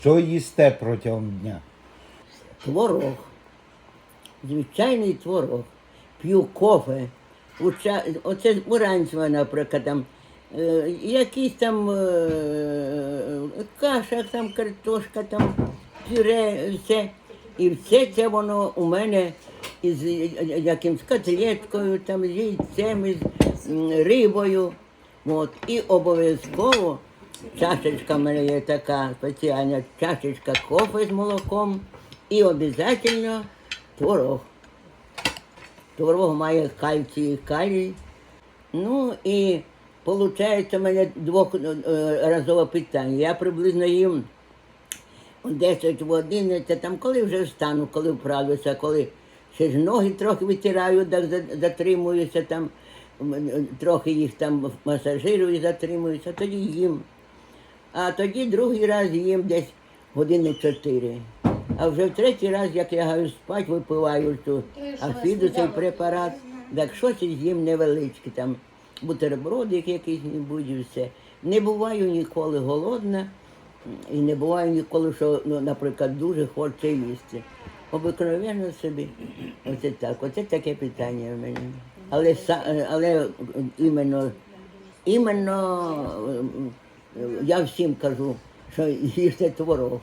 Що їсте протягом дня? Творог. Звичайний творог. П'ю кофе. Уча... Оце уранці, наприклад, там, е, якісь там е, каша, там картошка, там пюре, все. І все це воно у мене із е, якимсь котлеткою, там, з яйцем, м, рибою. От. І обов'язково чашечка в мене є така спеціальна чашечка кофе з молоком і обов'язково творог. Творог має кальцій і калій. Ну і виходить у мене двохразове питання. Я приблизно їм 10 в 11, там коли вже встану, коли вправлюся, коли ще ж ноги трохи витираю, так затримуюся там, трохи їх там масажирую, і затримуюся, тоді їм. А тоді другий раз їм десь години 4. А вже в третій раз, як лягаю спати, випиваю цю афіду, цей препарат, так щось з'їм невеличке, там бутербродик якийсь-небудь і все. Не буваю ніколи голодна. І не буває ніколи, що, ну, наприклад, дуже хоче їсти. Обикновенно собі. Оце так, оце таке питання в мене. Але, але іменно, іменно я всім кажу, що їсти творог.